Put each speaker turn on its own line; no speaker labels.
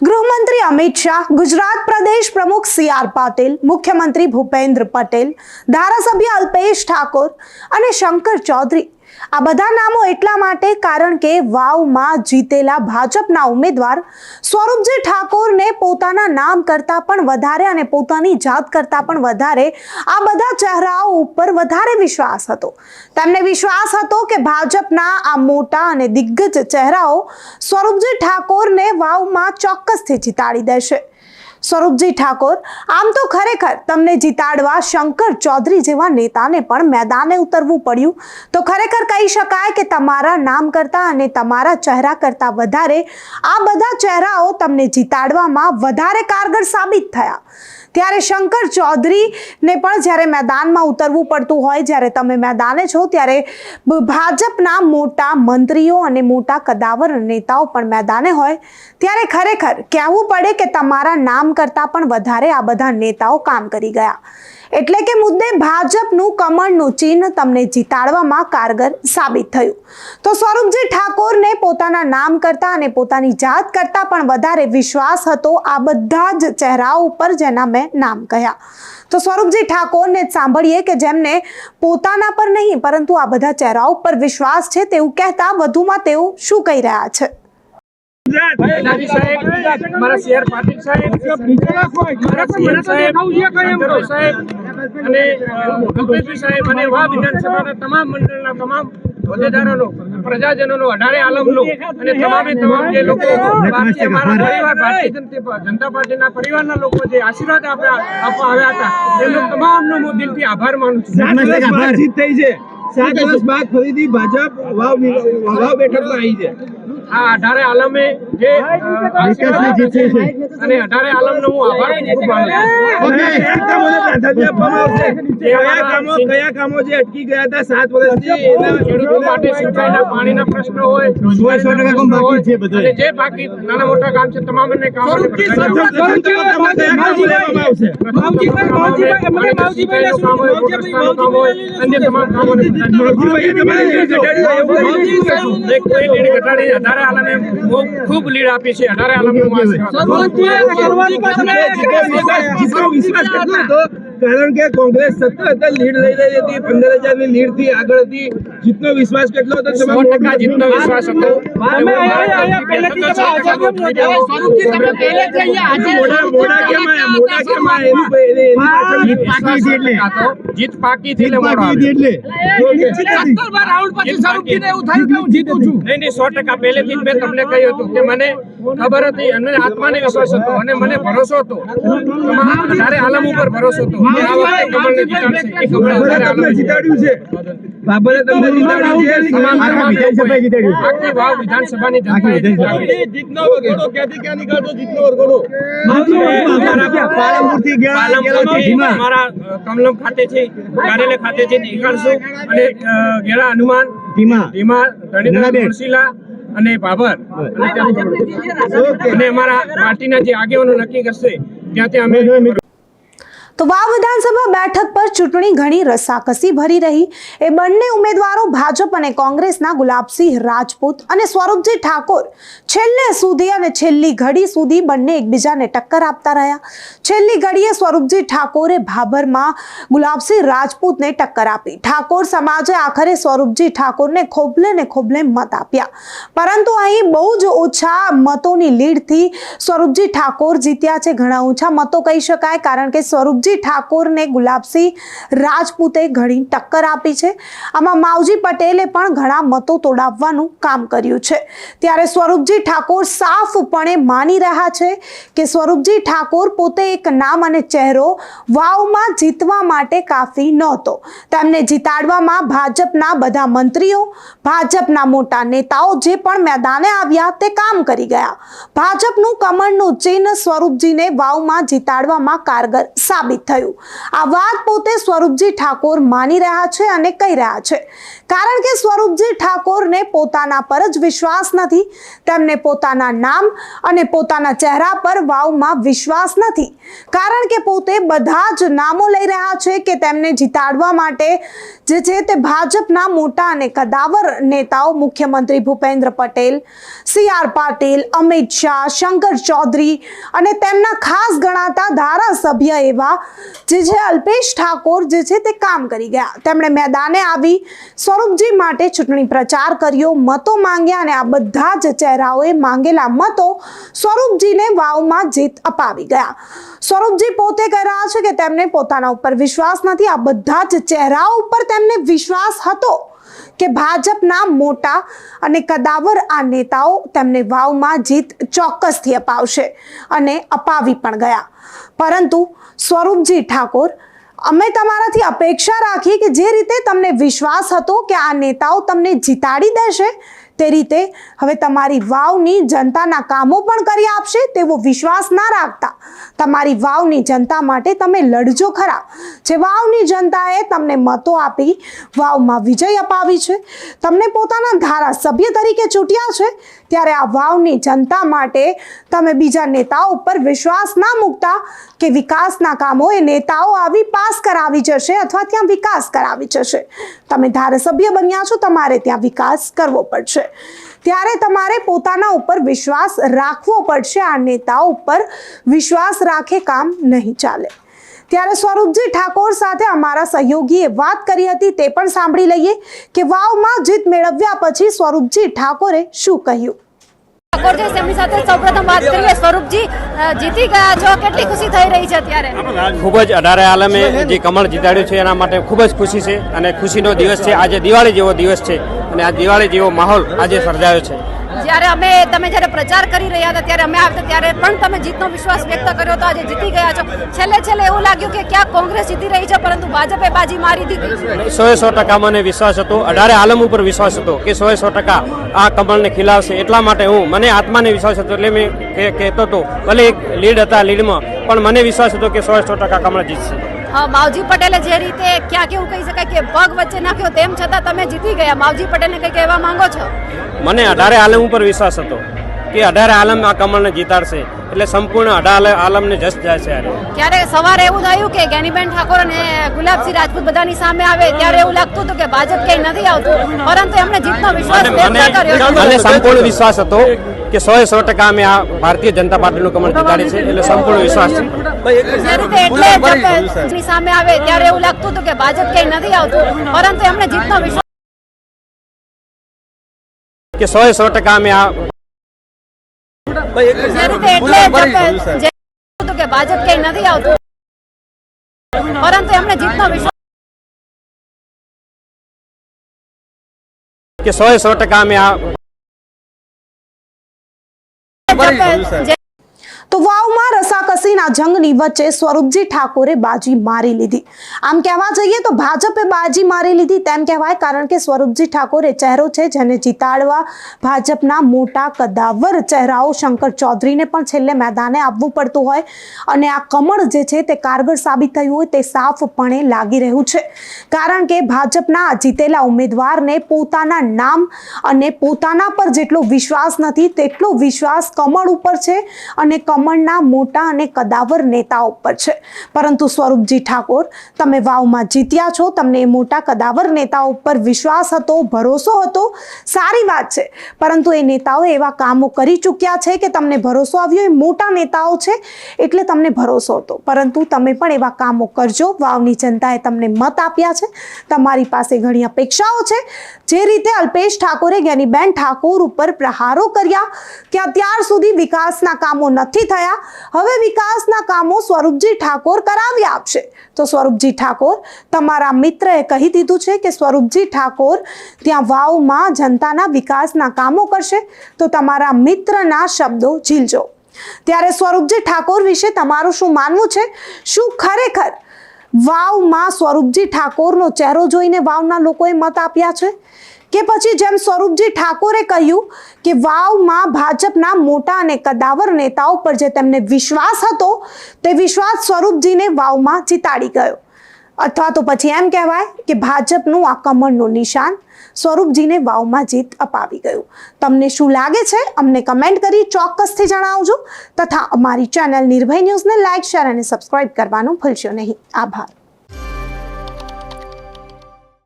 ગૃહમંત્રી અમિત શાહ, ગુજરાત પ્રદેશ પ્રમુખ C R Patil, મુખ્યમંત્રી ભૂપેન્દ્ર પટેલ, ધારાસભ્ય અલ્પેશ ઠાકોર અને શંકર ચૌધરી આ બધા નામો એટલા માટે કારણ કે વાવમાં જીતેલા ભાજપના ઉમેદવાર સ્વરૂપજી ઠાકોરને પોતાના નામ કરતાં પણ વધારે અને પોતાની જાત કરતાં પણ વધારે આ બધા ચહેરાઓ ઉપર વધારે વિશ્વાસ હતો. તેમને વિશ્વાસ હતો કે ભાજપના આ મોટા અને દિગ્ગજ ચહેરાઓ સ્વરૂપજી ઠાકોરને વાવમાં ચોક્કસથી જીતાડી દેશે. સ્વરૂપજી ઠાકોર, આમ તો ખરેખર તમને જીતાડવા શંકર ચૌધરી જેવા નેતાને પણ મેદાને ઉતરવું પડ્યું. તો ખરેખર કહી શકાય કે તમારા નામ કરતાં અને તમારા ચહેરા કરતાં વધારે આ બધા ચહેરાઓ તમને જીતાડવામાં વધારે કારગર સાબિત થયા. ત્યારે શંકર ચૌધરીને પણ જ્યારે મેદાનમાં ઉતરવું પડતું હોય, જ્યારે તમે મેદાને છો, ત્યારે ભાજપના મોટા મંત્રીઓ અને મોટા કદાવર નેતાઓ પણ મેદાને હોય. ત્યારે ખરેખર કહેવું પડે કે તમારા નામ કરતાં પણ વધારે આ બધા નેતાઓ કામ કરી ગયા. એટલે કે મુદ્દે ભાજપનું કમળનું ચિહ્ન તમને જીતાડવામાં કારગર સાબિત થયું. તો સ્વરૂપજી ઠાકોરને પોતાના નામ કરતા અને પોતાની જાત કરતા પણ વધારે વિશ્વાસ હતો આ બધા જ ચહેરાઓ ઉપર જેના મેં નામ કહ્યા. તો સ્વરૂપજી ઠાકોરને જ સાંભળીએ કે જેમને પોતાના પર નહીં, પરંતુ આ બધા ચહેરાઓ પર વિશ્વાસ છે તેવું કહેતા વધુમાં તેઓ શું કહી રહ્યા છે?
નાજી સાહેબ મારા સીઆર પાટીલ સાહેબ મારા સીએમ સાહેબ અને કલ્પેશભાઈ સાહેબ અને વા વિધાનસભાના તમામ મંડળના તમામ હોદ્દેદારોનો પ્રજાજનોનો અઢારે આલમનો અને તમામે તમામ જે લોકો મારા પરિવાર ભારતીય જનતા જનતા પાર્ટીના પરિવારના લોકો જે આશીર્વાદ આપ્યા આપવા આવ્યા હતા તેમનો તમામનો હું દિલથી આભાર માનું છું.
બાદ થઈ છે. સાત વર્ષ બાદ ફરીથી ભાજપ વાવ વાવ બેઠકમાં આવી છે.
આ અઢારે આલમે જે અને અઢારે આલમનો હું આભાર ખૂબ માનું છું.
કયા કામો કયા કામો જે અટકી ગયા હતા સાત વર્ષથી એના
ખેડૂતો માટે સિંચાઈના પાણીના પ્રશ્નો હોય જે બાકી નાના મોટા કામ છે તમામને કામ
કામો
અન્ય તમામ
લીડ ઘટાડી એવું કહ્યું.
એક કોઈ લીડ ઘટાડી અઢારે આલમે બહુ ખૂબ લીડ આપી છે અઢારે આલમનો છું.
કારણ કે કોંગ્રેસ સતત લીડ લઈ રહી હતી પંદર હજારની લીડથી આગળ હતી. જીતનો વિશ્વાસ કેટલો હતો?
સો ટકા જીતનો વિશ્વાસ હતો. જીત પાકી છે એટલે હતો. જીત પાકી થી એટલે મોડો આવ્યો.
એટલે
નહીં નહીં સો ટકા. પહેલેથી જ મેં તમને કહ્યું હતું કે મને ખબર હતી અને આત્માને વિશ્વાસ હતો અને મને ભરોસો હતો. તમામ આલમ ઉપર ભરોસો હતો. કે આ વખતે કમળને જીતાડશે કમળ
બાબરે
આલમ
જીતાડ્યું છે. બાબરે તમને જીતાડ્યું છે.
તમામ
આખા જીતાડ્યું
આખી વાવ વિધાનસભાની જનતાએ
જીતનો વરઘોડો ક્યાંથી ક્યાં નીકળતો જીતનો વરઘોડો
અમારા
ગયા
પાલનપુરથી અમારા અ, કમલમ ખાતેથી કાર્યાલય ખાતેથી નીકળશું અને ગેળા હનુમાન
ધીમા.
ધીમા ધણીધર અને બાબર. અને અમારા પાર્ટીના જે આગેવાનો નક્કી કરશે ત્યાંથી અમે
તો વાવ વિધાનસભા બેઠક પર ચૂંટણી ઘણી રસાકસી ભરી રહી. એ બંને ઉમેદવારો ભાજપ અને કોંગ્રેસના ગુલાબસિંહ રાજપૂત અને સ્વરૂપજી ઠાકોર છેલ્લે સુધી અને છેલ્લી ઘડી સુધી બંને એકબીજાને ટક્કર આપતા રહ્યા. છેલ્લી ઘડીએ સ્વરૂપજી ઠાકોરે ભાભરમાં ગુલાબસિંહ રાજપૂતને ટક્કર આપી. ઠાકોર સમાજે આખરે સ્વરૂપજી ઠાકોરને ખોબલે ને ખોબલે મત આપ્યા. પરંતુ અહીં બહુ જ ઓછા મતોની લીડથી સ્વરૂપજી ઠાકોર જીત્યા છે. ઘણા ઓછા મતો કહી શકાય, કારણ કે સ્વરૂપજી ઠાકોરને ગુલાબસિંહ રાજપૂતે ઘણી ટક્કર આપી છે. આમાં માવજી પટેલે પણ ઘણા મતો તોડાવવાનું કામ કર્યું છે. ત્યારે સ્વરૂપજી ઠાકોર સાફપણે માની રહ્યા છે કે સ્વરૂપજી ઠાકોર પોતે એક નામ અને ચહેરો વાવમાં જીતવા માટે કાફી નહોતો. તેમને જીતાડવામાં ભાજપના બધા મંત્રીઓ, ભાજપના મોટા નેતાઓ જે પણ મેદાને આવ્યા તે કામ કરી ગયા. ભાજપનું કમળનું ચિહ્ન સ્વરૂપજીને વાવમાં જીતાડવામાં કારગર સાબિત સાબિત થયું. આ વાત પોતે સ્વરૂપજી ઠાકોર માની રહ્યા છે અને કહી રહ્યા છે. કારણ કે સ્વરૂપજી ઠાકોરને પોતાના પર જ વિશ્વાસ નથી. તેમને પોતાના નામ અને પોતાના ચહેરા પર વાવમાં વિશ્વાસ નથી. કારણ કે પોતે બધા જ નામો લઈ રહ્યા છે કે તેમને જીતાડવા માટે જે છે તે ભાજપના મોટા અને કદાવર નેતાઓ મુખ્યમંત્રી ભૂપેન્દ્ર પટેલ, સી આર પાટીલ, અમિત શાહ, શંકર ચૌધરી અને તેમના ખાસ ગણાતા ધારાસભ્ય એવા જે છે અલ્પેશ ઠાકોર જે છે તે કામ કરી ગયા. તેમણે મેદાને આવી સ્વરૂપજી માટે ચૂંટણી પ્રચાર કર્યો, મતો માંગ્યા અને આ બધા જ ચહેરાઓએ માંગેલા મતો સ્વરૂપજીને વાવમાં જીત અપાવી ગયા. સ્વરૂપજી પોતે કહી રહ્યા છે કે તેમને પોતાના ઉપર વિશ્વાસ નથી, આ બધા જ ચહેરાઓ ઉપર તેમને વિશ્વાસ હતો. કે ભાજપના મોટા અને કદાવર આ નેતાઓ તેમને વાવમાં જીત ચોક્કસથી અપાવશે અને અપાવી પણ ગયા. પરંતુ સ્વરૂપજી ઠાકોર, અમે તમારાથી અપેક્ષા રાખી કે જે રીતે તમને વિશ્વાસ હતો કે આ નેતાઓ તમને જીતાડી દેશે તે રીતે હવે તમારી વાવની જનતાના કામો પણ કરી આપશે તેવો વિશ્વાસ ના રાખતા. તમારી વાવની જનતા માટે તમે લડજો ખરા. જે વાવની જનતાએ તમને મતો આપી વાવમાં વિજય અપાવી છે, તમને પોતાના ધારાસભ્ય તરીકે ચૂંટ્યા છે, ત્યારે આ વાવની જનતા માટે તમે બીજા નેતાઓ ઉપર વિશ્વાસ ના મૂકતા કે વિકાસના કામો એ નેતાઓ આવી પાસ કરાવી જશે અથવા ત્યાં વિકાસ કરાવી જશે. તમે ધારાસભ્ય બન્યા છો, તમારે ત્યાં વિકાસ કરવો પડશે. ત્યારે તમારે પોતાના ઉપર વિશ્વાસ રાખવો પડશે. આ નેતાઓ ઉપર વિશ્વાસ રાખે કામ નહીં ચાલે. ત્યારે સ્વરૂપજી ઠાકોર સાથે અમારા સહયોગીએ વાત કરી હતી. તે પણ સાંભળી લઈએ કે વાવમાં જીત મેળવ્યા પછી સ્વરૂપજી ઠાકોરે શું કહ્યું?
ઠાકોર ખુશી થઈ
ખૂબ જ અઢારે આલમે જે કમળ જીતાડ્યું છે, એના માટે ખૂબ જ ખુશી છે. અને ખુશીનો દિવસ છે. આજે દિવાળી જેવો દિવસ છે. અને આ દિવાળી જેવો માહોલ આજે સર્જાયો છે.
જ્યારે અમે તમે જ્યારે પ્રચાર કરી રહ્યા હતા, ત્યારે અમે આવતા ત્યારે પણ તમે જીતનો વિશ્વાસ વ્યક્ત કર્યો હતો, આજે જીતી ગયા છો. છેલ્લે છેલ્લે એવું લાગ્યું કે ક્યાં કોંગ્રેસ જીતી રહી છે, પરંતુ ભાજપે બાજી મારી દીધી.
સો સો ટકા મને વિશ્વાસ હતો, અઢારે આલમ ઉપર વિશ્વાસ હતો કે સો સો ટકા આ કમળને ખીલાવશે, એટલા માટે હું, મને આત્માને વિશ્વાસ હતો, એટલે મેં કહેતો હતો ભલે એક લીડ હતા લીડમાં, પણ મને વિશ્વાસ હતો કે સો સો ટકા કમળ જીતશે.
માવજી પટેલે જે રીતે ક્યાંક એવું કહી શકાય કે પગ વચ્ચે નાખ્યો તેમ છતાં તમે જીતી ગયા. માવજી પટેલને કંઈ કહેવા માંગો છો?
મને અઢારે આલમ ઉપર વિશ્વાસ હતો કે અઢારે આલમ આ કમળને જીતાડશે. એટલે સંપૂર્ણ અઢારે આલમને જસ જાય છે
ત્યારે સવારે એવું થયું કે જ્ઞાનીબેન ઠાકોર અને ગુલાબસિંહ રાજપૂત બધાની સામે આવે ત્યારે એવું લાગતું હતું કે ભાજપ ક્યાંય નથી આવતું. પરંતુ એમણે જીતનો વિશ્વાસ
મને સંપૂર્ણ વિશ્વાસ હતો કે સો સો ટકા અમે આ ભારતીય જનતા પાર્ટીનું કમળ જીતાડી છે એટલે સંપૂર્ણ વિશ્વાસ છે.
સામે આવે ત્યારે એવું લાગતું હતું કે ભાજપ ક્યાંય નથી આવતું પરંતુ એમને જીતનો વિશ્વાસ
કે સો સો ટકા અમે આ
કે ભાજપ ક્યાંય નથી આવતું પરંતુ એમણે જીતનો વિશ્વાસ
કે સો સો ટકા અમે આ
જપ- જે
તો વાવમાં રસાકસીના જંગની વચ્ચે સ્વરૂપજી ઠાકોરે બાજી મારી લીધી. આમ કહેવા જઈએ તો ભાજપે બાજી મારી લીધી તેમ કહેવાય કારણ કે સ્વરૂપજી ઠાકોરે ચહેરો છે જેને જીતાડવા ભાજપના મોટા કદાવર ચહેરાઓ શંકર ચૌધરીને પણ છેલ્લે મેદાને આવવું પડતું હોય અને આ કમળ જે છે તે કારગર સાબિત થયું હોય તે સાફપણે લાગી રહ્યું છે. કારણ કે ભાજપના જીતેલા ઉમેદવારને પોતાના નામ અને પોતાના પર જેટલો વિશ્વાસ નથી, તેટલો વિશ્વાસ કમળ ઉપર છે અને કમળના મોટા અને કદાવર નેતા ઉપર છે. પરંતુ સ્વરૂપજી ઠાકોર, તમે વાવમાં જીત્યા છો, તમને મોટા કદાવર નેતાઓ ઉપર વિશ્વાસ હતો, ભરોસો હતો? સારી વાત છે. પરંતુ એ નેતાઓ એવા કામો કરી ચૂક્યા છે કે તમને ભરોસો આવ્યો? એ મોટા નેતાઓ છે એટલે તમને ભરોસો હતો. પરંતુ તમે પણ એવા કામો કરજો. વાવની જનતાએ તમને મત આપ્યા છે. તમારી પાસે ઘણી અપેક્ષાઓ છે. જે રીતે અલ્પેશ ઠાકોરે જ્ઞાનીબેન ઠાકોર ઉપર પ્રહારો કર્યા, કે અત્યાર સુધી વિકાસના કામો નથી થયા. હવે વિકાસના કામો સ્વરૂપજી ઠાકોર કરાવી આપશે. તો સ્વરૂપજી ઠાકોર, તમારા મિત્રએ કહી દીધું છે કે સ્વરૂપજી ઠાકોર ત્યાં વાવમાં જનતાના વિકાસના કામો કરશે. તો તમારા મિત્રના શબ્દો ઝીલજો. ત્યારે સ્વરૂપજી ઠાકોર વિશે તમારું શું માનવું છે? શું ખરેખર વાવમાં સ્વરૂપજી ઠાકોરનો ચહેરો જોઈને વાવના લોકોએ મત આપ્યા છે? કે પછી જેમ સ્વરૂપજી ઠાકોરે કહ્યું કે વાવમાં ભાજપના મોટા અને કદાવર નેતાઓ પર જે તેમને વિશ્વાસ હતો, તે વિશ્વાસ સ્વરૂપજીને વાવમાં જીતાડી ગયો. અથવા તો પછી એમ કહેવાય કે ભાજપનું આ કમળનું નિશાન સ્વરૂપજીને વાવમાં જીત અપાવી ગયું. તમને શું લાગે છે? અમને કમેન્ટ કરી ચોક્કસથી જણાવજો. તથા અમારી ચેનલ નિર્ભય ન્યૂઝને લાઇક શેર અને સબસ્ક્રાઇબ કરવાનું ભૂલશો નહીં. આભાર.